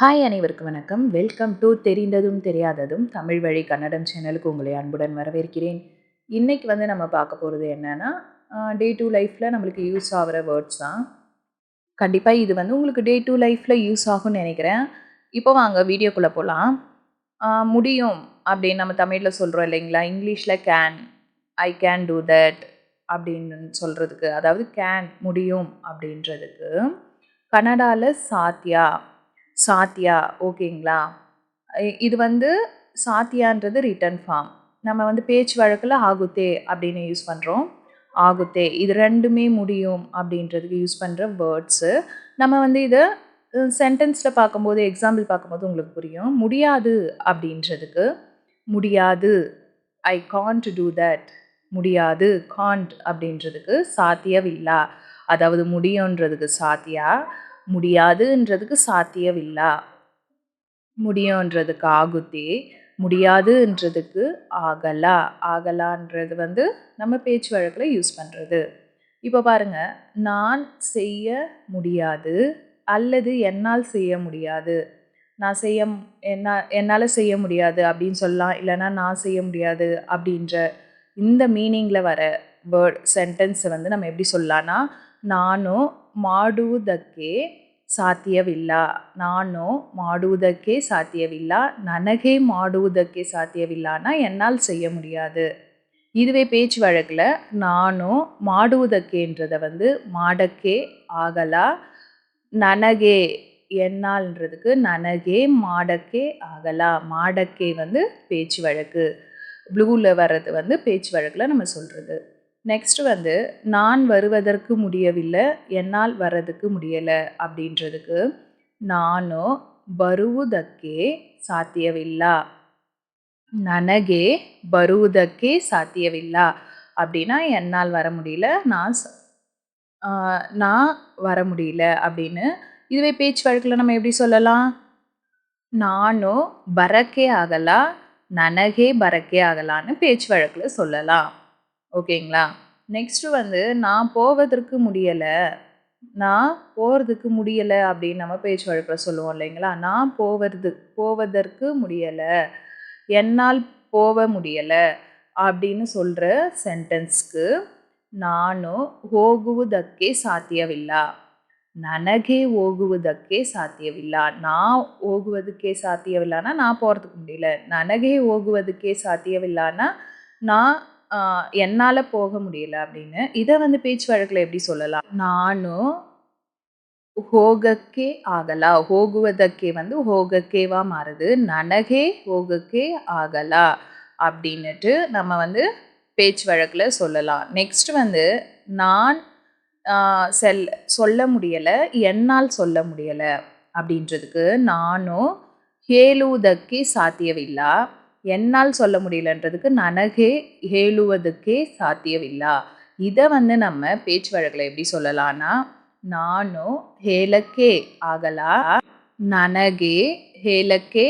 Hi அனைவருக்கும் வணக்கம். Welcome to தெரிந்ததும் தெரியாததும் தமிழ் வழி கன்னடம் சேனலுக்கு உங்களை அன்புடன் வரவேற்கிறேன். இன்றைக்கி வந்து நம்ம பார்க்க போகிறது என்னென்னா டே டு லைஃப்பில் நம்மளுக்கு யூஸ் ஆகிற வேர்ட்ஸ் தான். கண்டிப்பாக இது வந்து உங்களுக்கு டே டு லைஃப்பில் யூஸ் ஆகும்னு நினைக்கிறேன். இப்போ வாங்க வீடியோக்குள்ளே போகலாம் முடியும் அப்படின்னு நம்ம தமிழில் சொல்கிறோம் இல்லைங்களா? இங்கிலீஷில் can I can do that அப்படின்னு சொல்கிறதுக்கு அதாவது கேன் முடியும் அப்படின்றதுக்கு. கன்னடாவில் சாத்தியா சாத்தியா ஓகேங்களா? இது வந்து சாத்தியான்றது ரிட்டன் ஃபார்ம் நம்ம வந்து பேச்சு வழக்கில் ஆகுத்தே அப்படின்னு யூஸ் பண்ணுறோம் ஆகுத்தே. இது ரெண்டுமே முடியும் அப்படின்றதுக்கு யூஸ் பண்ணுற வேர்ட்ஸு நம்ம வந்து இதை சென்டென்ஸில் பார்க்கும்போது எக்ஸாம்பிள் பார்க்கும்போது உங்களுக்கு புரியும். முடியாது அப்படின்றதுக்கு முடியாது. ஐ காண்ட் டூ தட் முடியாது. காண்ட் அப்படின்றதுக்கு சாத்தியவில்லா. அதாவது முடியுன்றதுக்கு சாத்தியா. முடியாதுன்றதுக்கு சாத்தியவில்லா. முடியுன்றதுக்கு ஆகுத்தே முடியாதுன்றதுக்கு ஆகலா. ஆகலான்றது வந்து நம்ம பேச்சு வழக்கில் யூஸ் பண்ணுறது இப்போ பாருங்கள் நான் செய்ய முடியாது அல்லது என்னால் செய்ய முடியாது. நான் செய்ய என்ன என்னால் செய்ய முடியாது அப்படின்னு சொல்லலாம். இல்லைன்னா நான் செய்ய முடியாது அப்படின்ற இந்த மீனிங்கில் வர வேர்ட் சென்டென்ஸை வந்து நம்ம எப்படி சொல்லலான்னா நானும் மாடுவதற்கே ಸಾಧ್ಯವಿಲ್ಲ ನಾನು மாடுவதற்கே சாத்தியவிಲ್ಲ நனகே மாடுவதற்கே ಸಾಧ್ಯವಿಲ್ಲனா என்னால் செய்ய முடியாது. இதுவே பேச்சு வழக்கில் நானும் மாடுவதற்கேன்றதை வந்து மாடக்கே ஆகலா. நனகே என்னால்ன்றதுக்கு நனகே மாடக்கே ஆகலா. மாடக்கே வந்து பேச்சு வழக்கு. ப்ளூவில் வர்றது வந்து பேச்சு வழக்கில் நம்ம சொல்கிறது நெக்ஸ்ட் வந்து நான் வருவதற்கு முடியவில்லை என்னால் வர்றதுக்கு முடியலை அப்படின்றதுக்கு ನಾನು ಬರುವುದಕ್ಕೆ ಸಾಧ್ಯವಿಲ್ಲ நனகே வருவதற்கே ಸಾಧ್ಯವಿಲ್ಲ அப்படின்னா என்னால் வர முடியல நான் நான் வர முடியல அப்படின்னு இதுவே பேச்சு வழக்கில் நம்ம எப்படி சொல்லலாம்? நானும் பறக்கே ஆகலாம் நனகே பறக்கே ஆகலான்னு பேச்சு வழக்கில் சொல்லலாம். ஓகேங்களா? நெக்ஸ்ட்டு வந்து "நான் போவதற்கு முடியலை. "நான் போகிறதுக்கு முடியலை அப்படின்னு நம்ம பேச்சு வழக்கில் சொல்லுவோம் இல்லைங்களா? "நான் போவது போவதற்கு முடியலை. "என்னால் போக முடியலை அப்படின்னு சொல்கிற சென்டென்ஸ்‌க்கு நானும் ஓகுவதற்கே ಸಾಧ್ಯವಿಲ್ಲ", நனகே ஓகுவதற்கே ಸಾಧ್ಯವಿಲ್ಲ", "நான் ஓகுவதுக்கே ಸಾಧ್ಯವಿಲ್ಲன்னா" நான் போகிறதுக்கு முடியல. "ನನಗೆ ஓகுவதுக்கே ಸಾಧ್ಯವಿಲ್ಲன்னா" நான் என்னால் போக முடியல அப்படின்னு. இதை வந்து பேச்சு வழக்கில் எப்படி சொல்லலாம்? நானும் ஹோகக்கே ಆಗಲ್ಲ ಹೋಗುವುದಕ್ಕೆ வந்து ಹೋಗಕ್ಕೇவா மாறுது. நனகே ಹೋಗಕ್ಕೆ ஆகலா? அப்படின்னுட்டு நம்ம வந்து பேச்சு வழக்கில் சொல்லலாம். நெக்ஸ்ட் வந்து நான் செல் சொல்ல முடியலை என்னால் சொல்ல முடியலை அப்படின்றதுக்கு நானும் ಹೇಳುವುದಕ್ಕೆ ಸಾಧ್ಯವಿಲ್ಲ என்னால் சொல்ல முடியலன்றதுக்கு நனகே ஏழுவதுக்கே சாத்தியவில்லா. இதை வந்து நம்ம பேச்சு வழக்கில் எப்படி சொல்லலாம்னா நானும் ஹேலக்கே ஆகலா நனகே ஹேலக்கே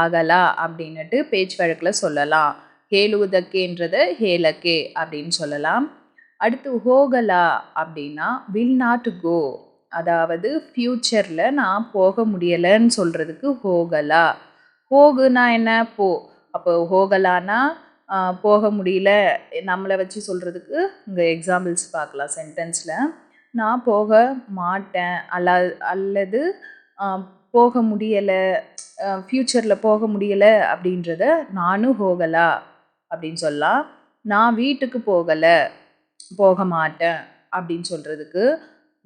ஆகலா அப்படின்ட்டு பேச்சு வழக்கில் சொல்லலாம். ஹேலுவதக்கேன்றத ஹேலக்கே அப்படின்னு சொல்லலாம். அடுத்து ஹோகலா அப்படின்னா வில் நாட் கோ அதாவது ஃப்யூச்சரில் நான் போக முடியலைன்னு சொல்கிறதுக்கு ஹோகலா. ஹோகுனா என்ன? போ. அப்போ ஹோகலானா போக முடியல. நம்மளை வச்சு சொல்கிறதுக்கு இங்கே எக்ஸாம்பிள்ஸ் பார்க்கலாம் சென்டென்ஸில் நான் போக மாட்டேன். அல்ல அல்லது போக முடியலை ஃப்யூச்சரில் போக முடியலை அப்படின்றத நானும் ஹோகலா அப்படின்னு சொல்லலாம். நான் வீட்டுக்கு போகலை போக மாட்டேன் அப்படின்னு சொல்கிறதுக்கு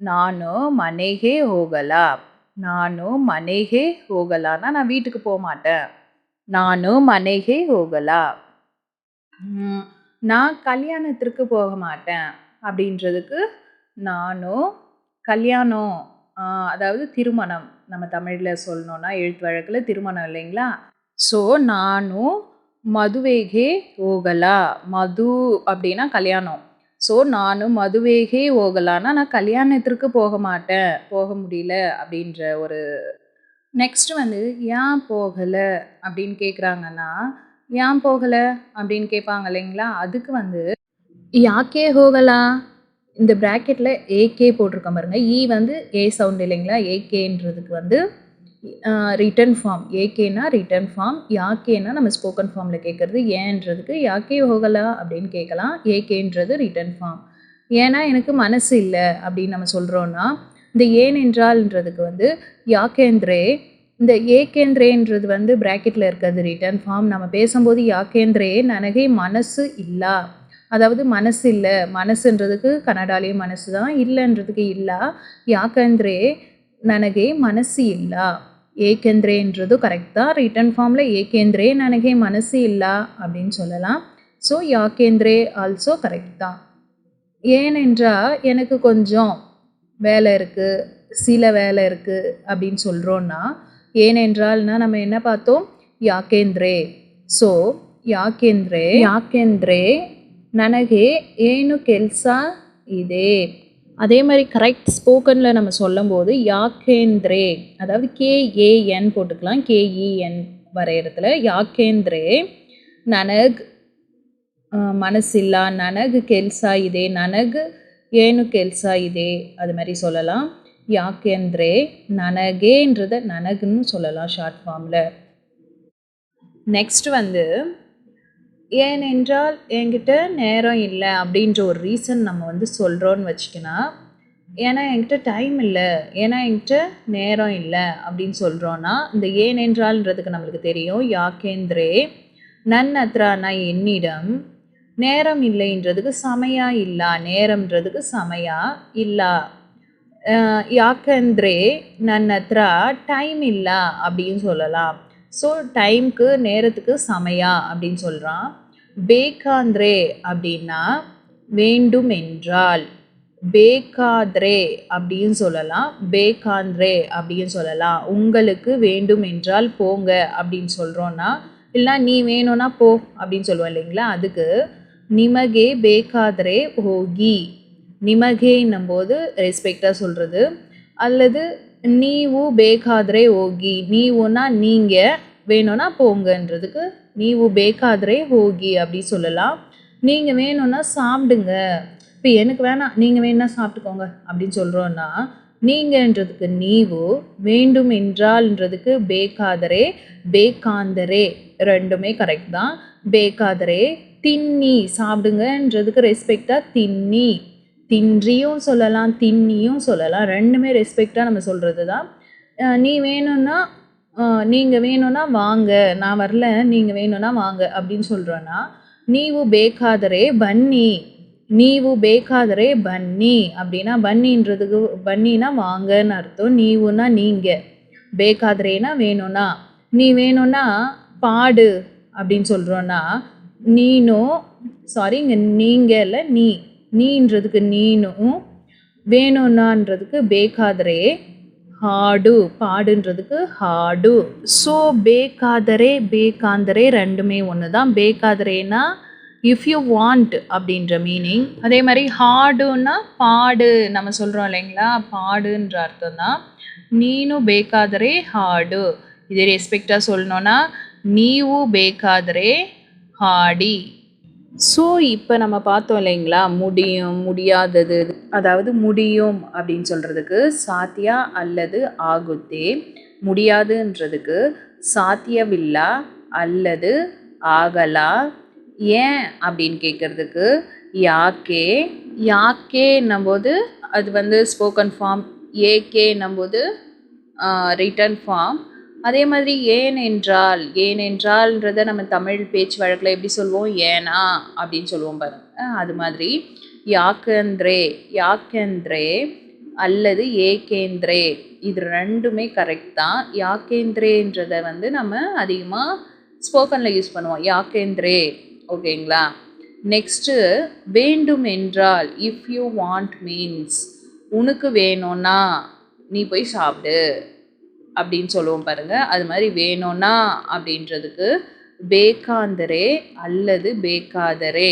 நானும் மனைகே ஹோகலா. நானும் மனைகே ஹோகலானா நான் வீட்டுக்கு போக மாட்டேன். நானும் மனைகே ஹோகலா நான் கல்யாணத்திற்கு போக மாட்டேன் அப்படின்றதுக்கு நானும் கல்யாணம் அதாவது திருமணம் நம்ம தமிழில் சொல்லணும்னா எழுத்து வழக்கில் திருமணம் இல்லைங்களா? ஸோ நானும் மதுவேகே ஓகலா மது அப்படின்னா கல்யாணம். ஸோ நானும் மதுவேகே ஓகலான்னா நான் கல்யாணத்திற்கு போக மாட்டேன் போக முடியல அப்படின்ற ஒரு நெக்ஸ்ட் வந்து ஏன் போகலை? அப்படின்னு கேட்குறாங்கன்னா ஏன் போகலை? அப்படின்னு கேட்பாங்க இல்லைங்களா? அதுக்கு வந்து யாக்கே ஹோகலா? இந்த ப்ராக்கெட்டில் ஏகே போட்டிருக்க பாருங்க. இ வந்து ஏ சவுண்ட் இல்லைங்களா? ஏகேன்றதுக்கு வந்து ரிட்டன் ஃபார்ம் ஏகேனா ரிட்டன் ஃபார்ம் யாக்கேனா நம்ம ஸ்போக்கன் ஃபார்மில் கேட்குறது ஏன்றதுக்கு யாக்கே ஹோகலா? அப்படின்னு கேட்கலாம் ஏகேன்றது ரிட்டன் ஃபார்ம் ஏன்னா எனக்கு மனசு இல்லை அப்படின்னு நம்ம சொல்கிறோன்னா இந்த ஏனென்றால்ன்றதுக்கு வந்து யாக்கேந்திரே இந்த ஏகேந்திரேன்றது வந்து ப்ராக்கெட்டில் இருக்கிறது ரிட்டர்ன் ஃபார்ம் நம்ம பேசும்போது யாக்கேந்திரே நனகை மனசு இல்லா? அதாவது மனசு இல்லை. மனசுன்றதுக்கு கனடாலேயே மனசு தான். இல்லைன்றதுக்கு இல்லா. யாக்கேந்திரே நனகை மனசு ಇಲ್ಲ ஏகேந்திரேன்றதும் கரெக்ட் தான். ரிட்டன் ஃபார்மில் ஏகேந்திரே நனகை மனசு ಇಲ್ಲ அப்படின்னு சொல்லலாம். ஸோ யாக்கேந்திரே ஆல்சோ கரெக்ட் தான். ஏனென்றால் எனக்கு கொஞ்சம் வேலை இருக்குது சில வேலை இருக்குது அப்படின்னு சொல்கிறோன்னா ஏனென்றால்னா நம்ம என்ன பார்த்தோம் ಯಾಕೆಂದ್ರೆ ಸೊ ಯಾಕೆಂದ್ರೆ ಯಾಕೆಂದ್ರೆ ನನಗೆ ಏನು ಕೆಲಸ ಇದೆ அதே மாதிரி கரெக்ட் ஸ்போக்கனில் நம்ம சொல்லும்போது யாக்கேந்திரே அதாவது கேஏஎன் போட்டுக்கலாம் கேஇஎன் வரைகிறதுல யாக்கேந்திரே ನನಗ್ ಮನಸ್ಸಿಲ್ಲ ನನಗ್ ಕೆಲಸ ಇದೆ ನನಗ್ ಏನು ಕೆಲಸ இதே அது மாதிரி சொல்லலாம். ಯಾಕೆಂದರೆ ನನಗೇன்றத நனகுன்னு சொல்லலாம் ஷார்ட் ஃபார்மில் நெக்ஸ்ட் வந்து ஏனென்றால் என்கிட்ட நேரம் இல்லை அப்படின்ற ஒரு ரீசன் நம்ம வந்து சொல்கிறோன்னு வச்சுக்கணும் ஏன்னா என்கிட்ட டைம் இல்லை ஏன்னா என்கிட்ட நேரம் இல்லை அப்படின்னு சொல்கிறோன்னா இந்த ஏனென்றால்ன்றதுக்கு நம்மளுக்கு தெரியும். யாக்கேந்திரே நன் அத்ரானா என்னிடம் நேரம் இல்லைன்றதுக்கு சமயா இல்லா நேரம்ன்றதுக்கு சமயா இல்லா அஹ் ಯಾಕಂದ್ರೆ ನನ್ನ ಹತ್ರ டைம் இல்லை அப்படின்னு சொல்லலாம் ஸோ டைம்க்கு நேரத்துக்கு சமயா அப்படின்னு சொல்கிறான் பேக்காந்திரே அப்படின்னா வேண்டும் என்றால் பேக்காத்ரே அப்படின்னு சொல்லலாம் பேக்காந்திரே அப்படின்னு சொல்லலாம் உங்களுக்கு வேண்டும் என்றால் போங்க அப்படின்னு சொல்கிறோன்னா இல்லை நீ வேணும்னா போ அப்படின்னு சொல்லுவோம் இல்லைங்களா அதுக்கு நிமகே பேக்காதரே ஹோகி நிமகேன்னும் போது ரெஸ்பெக்டாக சொல்கிறது அல்லது நீவு பேகாதரே ஓகி. நீவுனா நீங்கள் வேணும்னா போங்கன்றதுக்கு நீவு பேகாதரே ஹோகி அப்படி சொல்லலாம். நீங்கள் வேணும்னா சாப்பிடுங்க. இப்போ எனக்கு வேணாம் நீங்கள் வேணா சாப்பிட்டுக்கோங்க அப்படின்னு சொல்கிறோன்னா நீங்கன்றதுக்கு நீவு வேண்டும் என்றால்ன்றதுக்கு பேகாதரே பேகாந்தரே ரெண்டுமே கரெக்ட் தான். பேகாதரே தின்னி சாப்பிடுங்கன்றதுக்கு ரெஸ்பெக்டாக தின்னி தின்றியும் சொல்லலாம் தின்னியும் சொல்லலாம். ரெண்டுமே ரெஸ்பெக்டாக நம்ம சொல்கிறது தான் நீ வேணும்னா நீங்கள் வேணும்னா வாங்க. நான் வரல நீங்கள் வேணும்னா வாங்க அப்படின்னு சொல்கிறோன்னா நீவு பேக்காதரே பன்னி. நீவு பேக்காதரே பன்னி. அப்படின்னா பன்னின்றதுக்கு பன்னினா வாங்கன்னு அர்த்தம். நீவுனா நீங்கள் பேக்காதரேனா வேணும்னா. நீ வேணும்னா பாடு அப்படின்னு சொல்கிறோன்னா நீனும் சாரி இங்கே நீங்கள் இல்லை நீ நீன்றதுக்கு நீனும் வேணும்னான்றதுக்கு பேக்காதரே ಹಾಡು பாடுன்றதுக்கு ಹಾಡು ஸோ பேக்காதரே பேக்காந்தரே ரெண்டுமே ஒன்று தான் பேக்காதரேனா இஃப் யூ வாண்ட் அப்படின்ற மீனிங் அதே மாதிரி ஹாடுன்னா பாடு நம்ம சொல்கிறோம் இல்லைங்களா பாடுன்ற அர்த்தம் தான் ನೀನು ಬೇಕಾದರೆ ಹಾಡು ಇದೇ ರೆಸ್ಪೆಕ್ಟಾಗಿ சொல்லணும்னா ನೀವು ಬೇಕಾದರೆ ஹாடி ஸோ இப்போ நம்ம பார்த்தோம் இல்லைங்களா? முடியும் முடியாதது அதாவது முடியும் அப்படின்னு சொல்கிறதுக்கு சாத்தியா அல்லது ஆகுத்தே? முடியாதுன்றதுக்கு சாத்தியவில்லா அல்லது ஆகலா? ஏன் அப்படின்னு கேட்குறதுக்கு யாக்கே? யாக்கேன்னும்போது அது வந்து ஸ்போக்கன் ஃபார்ம் ஏகேன்னும்போது ரிட்டன் ஃபார்ம் அதே மாதிரி ஏன் என்றால் ஏன் என்றால்ன்றத நம்ம தமிழ் பேச்சு வழக்கில் எப்படி சொல்லுவோம் ஏனா அப்படின்னு சொல்லுவோம் பாருங்க. அது மாதிரி யாக்கேந்திரே யாக்கேந்திரே அல்லது ஏகேந்திரே இது ரெண்டுமே கரெக்ட் தான். யாக்கேந்திரேன்றதை வந்து நம்ம அதிகமாக ஸ்போக்கனில் யூஸ் பண்ணுவோம். யாக்கேந்திரே ஓகேங்களா? நெக்ஸ்ட்டு வேண்டும் என்றால் இஃப் யூ வாண்ட் மீன்ஸ் உனக்கு வேணும்னா நீ போய் சாப்பிடு. அப்படின்னு சொல்லுவோம் பாருங்க. அது மாதிரி வேணும்னா அப்படின்றதுக்கு பேக்காந்தரே அல்லது பேக்காதரே.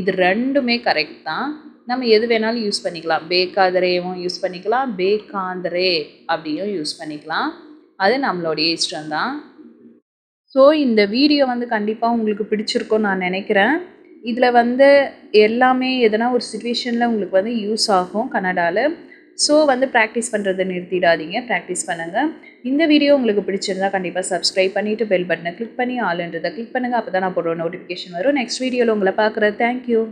இது ரெண்டுமே கரெக்ட் தான். நம்ம எது வேணாலும் யூஸ் பண்ணிக்கலாம். பேக்காதரேவும் யூஸ் பண்ணிக்கலாம். பேக்காந்தரே அப்படியும் யூஸ் பண்ணிக்கலாம். அது நம்மளுடைய இஷ்டம் தான். ஸோ இந்த வீடியோ வந்து கண்டிப்பாக உங்களுக்கு பிடிச்சிருக்கும்னு நான் நினைக்கிறேன். இதில் வந்து எல்லாமே எதனா ஒரு சுச்சுவேஷனில் உங்களுக்கு வந்து யூஸ் ஆகும் கன்னடாவில் ஸோ வந்து ப்ராக்டிஸ் பண்ணுறதை நிறுத்திடாதீங்க. ப்ராக்டிஸ் பண்ணுங்கள் இந்த வீடியோ உங்களுக்கு பிடிச்சிருந்தா கண்டிப்பாக சப்ஸ்கிரைப் பண்ணிவிட்டு பெல் பட்டனை கிளிக் பண்ணி ஆளுன்றதை கிளிக் பண்ணுங்கள் அப்போ தான் நான் போடுற நோட்டிஃபிகேஷன் வரும். நெக்ஸ்ட் வீடியோவில் உங்களை பார்க்குறேன். தேங்க்யூ